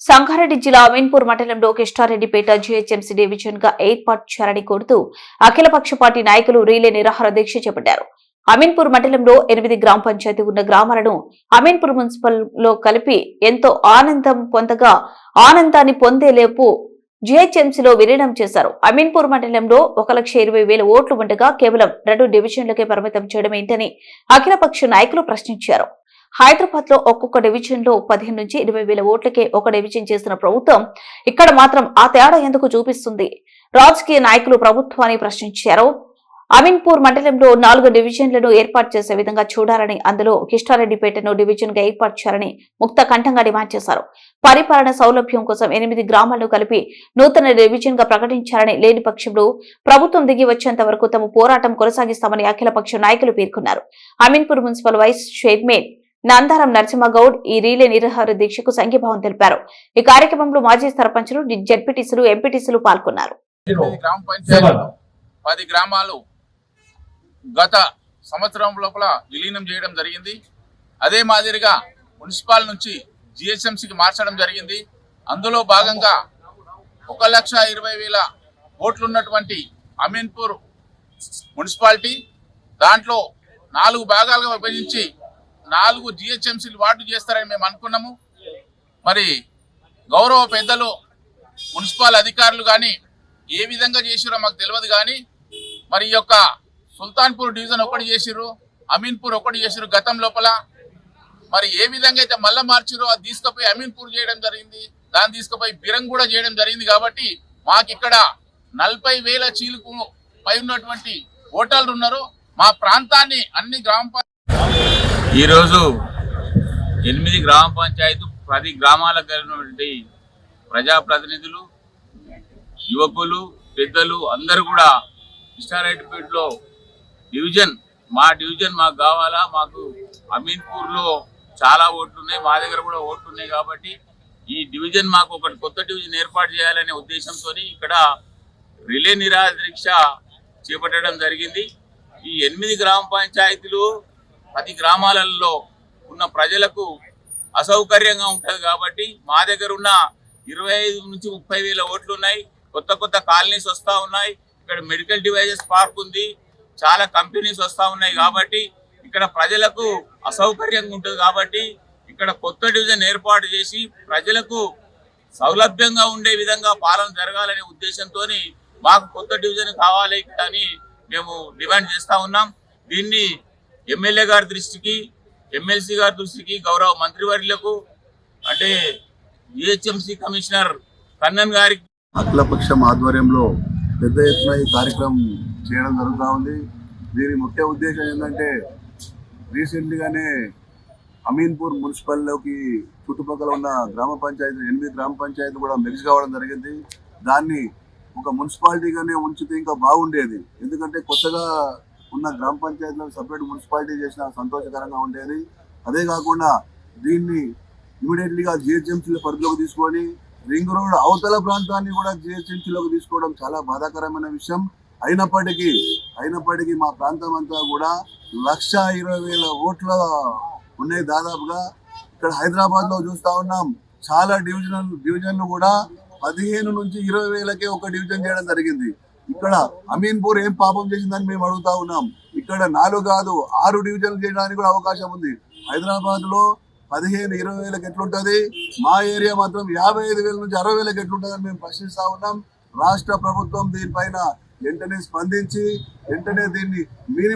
సంగారెడ్డి జిల్లా అమీన్పూర్ మండలంలో కిష్టారెడ్డిపేట జీహెచ్ఎంసీ డివిజన్గా ఏర్పాటు చేయాలని కోరుతూ అఖిలపక్ష పార్టీ నాయకులు రీలే నిరాహార దీక్ష చేపట్టారు. అమీన్పూర్ మండలంలో ఎనిమిది గ్రామ పంచాయతీ ఉన్న గ్రామాలను అమీన్పూర్ మున్సిపల్లో కలిపి ఎంతో ఆనందం పొందగా ఆనందాన్ని పొందేలేపు జిహెచ్ఎంసీలో విలీనం చేశారు. అమీన్పూర్ మండలంలో ఒక లక్ష ఇరవై వేల ఓట్లు ఉండగా కేవలం రెండు డివిజన్లకే పరిమితం చేయడం ఏంటని అఖిలపక్ష నాయకులు ప్రశ్నించారు. హైదరాబాద్లో ఒక్కొక్క డివిజన్లో పదిహేను నుంచి ఇరవై వేల ఓట్లకే ఒక డివిజన్ చేసిన ప్రభుత్వం ఇక్కడ మాత్రం ఆ తేడా ఎందుకు చూపిస్తుంది? రాజకీయ నాయకులు ప్రభుత్వాన్ని ప్రశ్నించారు. అమీన్పూర్ మండలంలో నాలుగు డివిజన్లను ఏర్పాటు చేసే విధంగా చూడాలని అందులో కిష్టారెడ్డిపేటను డివిజన్గా ఏర్పాటు చేయాలని ముక్త కంఠంగా డిమాండ్ చేశారు. పరిపాలన సౌలభ్యం కోసం ఎనిమిది గ్రామాలను కలిపి నూతన డివిజన్గా ప్రకటించాలని లేని పక్షంలో ప్రభుత్వం దిగి వచ్చేంత వరకు తమ పోరాటం కొనసాగిస్తామని అఖిలపక్ష నాయకులు పేర్కొన్నారు. Ameenpur municipal vice chairman Nandaram Narasimha Goud ఈ రీలే నిరాహార దీక్షకు సంఘీభావం తెలిపారు. ఈ కార్యక్రమంలో మాజీ సర్పంచ్లు జడ్పీటీసులు ఎంపీటీసులు పాల్గొన్నారు. గ్రామ పంచాయతీలు పది గ్రామాలు గత సంవత్సరం లోపల విలీనం చేయడం జరిగింది. అదే మాదిరిగా మున్సిపాల్ నుంచి జిహెచ్ఎంసీకి మార్చడం జరిగింది. అందులో భాగంగా ఒక లక్ష ఇరవై వేల ఓట్లున్నటువంటి అమీన్పూర్ మున్సిపాలిటీ దాంట్లో నాలుగు భాగాలుగా విభజించి నాలుగు జిహెచ్ఎంసీలు వార్డు చేస్తారని మేము అనుకున్నాము. మరి గౌరవ పెద్దలు మున్సిపల్ అధికారులు కానీ ఏ విధంగా చేసిరో మాకు తెలియదు కానీ మరి ఈ యొక్క సుల్తాన్పూర్ డివిజన్ ఒకటి చేసిర్రు అమీన్పూర్ ఒకటి చేసిర్రు గతం లోపల. మరి ఏ విధంగా అయితే మళ్ళా మార్చిరో అది తీసుకుపోయి అమీన్పూర్ చేయడం జరిగింది దాన్ని తీసుకుపోయి బిరంగ్ కూడా చేయడం జరిగింది కాబట్టి మాకు ఇక్కడ నలభై వేల చీలుకు పై ఉన్నటువంటి ఓటర్లు ఉన్నారు. మా ప్రాంతాన్ని అన్ని గ్రామ ఈరోజు ఎనిమిది గ్రామ పంచాయతీ పది గ్రామాలకు కలిగినటువంటి ప్రజాప్రతినిధులు యువకులు పెద్దలు అందరూ కూడా కృష్ణారెడ్డిపేటలో డివిజన్ మా డివిజన్ మాకు కావాలా? మాకు అమీన్పూర్లో చాలా ఓట్లు ఉన్నాయి మా దగ్గర కూడా ఓట్లు ఉన్నాయి కాబట్టి ఈ డివిజన్ మాకు ఒకటి కొత్త డివిజన్ ఏర్పాటు చేయాలనే ఉద్దేశంతో ఇక్కడ రిలే నిరాదీక్ష చేపట్టడం జరిగింది. ఈ ఎనిమిది గ్రామ పంచాయతీలు పది గ్రామాలలో ఉన్న ప్రజలకు అసౌకర్యంగా ఉంటుంది కాబట్టి మా దగ్గర ఉన్న ఇరవై ఐదు నుంచి ముప్పై వేల ఓట్లు ఉన్నాయి కొత్త కొత్త కాలనీస్ వస్తూ ఉన్నాయి. ఇక్కడ మెడికల్ డివైజెస్ పార్క్ ఉంది. చాలా కంపెనీస్ వస్తూ ఉన్నాయి కాబట్టి ఇక్కడ ప్రజలకు అసౌకర్యంగా ఉంటుంది కాబట్టి ఇక్కడ కొత్త డివిజన్ ఏర్పాటు చేసి ప్రజలకు సౌలభ్యంగా ఉండే విధంగా పాలన జరగాలనే ఉద్దేశంతో మాకు కొత్త డివిజన్ కావాలి అని మేము డిమాండ్ చేస్తూ ఉన్నాం. దీన్ని ఎమ్మెల్యే గారి దృష్టికి ఎమ్మెల్సీ గారి దృష్టికి గౌరవ మంత్రివర్యులకు అంటే జిహెచ్ఎంసీ కమిషనర్ కన్నన్ గారికి అఖిలపక్షం ఆధ్వర్యంలో పెద్ద ఎత్తున ఈ కార్యక్రమం చేయడం జరుగుతూ ఉంది. దీని ముఖ్య ఉద్దేశం ఏంటంటే రీసెంట్గానే అమీన్పూర్ మున్సిపల్లోకి చుట్టుపక్కల ఉన్న గ్రామ పంచాయతీ ఎనిమిది గ్రామ పంచాయతీలు కూడా మిక్స్ కావడం జరిగింది. దాన్ని ఒక మున్సిపాలిటీగానే ఉంచితే ఇంకా బాగుండేది. ఎందుకంటే కొత్తగా ఉన్న గ్రామ పంచాయతీలకు సపరేట్ మున్సిపాలిటీ చేసిన సంతోషకరంగా ఉండేది. అదే కాకుండా దీన్ని ఇమీడియట్లీగా జిహెచ్ఎంసీల పరిధిలోకి తీసుకొని రింగ్ రోడ్ అవతల ప్రాంతాన్ని కూడా జిహెచ్ఎంసీలోకి తీసుకోవడం చాలా బాధాకరమైన విషయం. అయినప్పటికీ అయినప్పటికీ మా ప్రాంతం అంతా కూడా లక్ష ఇరవై వేల ఓట్ల ఉన్నాయి దాదాపుగా. ఇక్కడ హైదరాబాద్లో చూస్తా ఉన్నాం. చాలా డివిజన్ డివిజన్లు కూడా పదిహేను నుంచి ఇరవై వేలకే ఒక డివిజన్ చేయడం జరిగింది. ఇక్కడ అమీన్పూర్ ఏం పాపం చేసిందని మేము అడుగుతా ఉన్నాం. ఇక్కడ నాలుగు కాదు ఆరు డివిజన్లు చేయడానికి కూడా అవకాశం ఉంది. హైదరాబాద్లో పదిహేను ఇరవై వేలకు ఎట్లుంటది? మా ఏరియా మాత్రం యాభై ఐదు వేల నుంచి అరవై వేలకు ఎట్లుంటుందని మేము ప్రశ్నిస్తా ఉన్నాం. రాష్ట్ర ప్రభుత్వం దీనిపైన వెంటనే స్పందించి వెంటనే దీన్ని మినిమం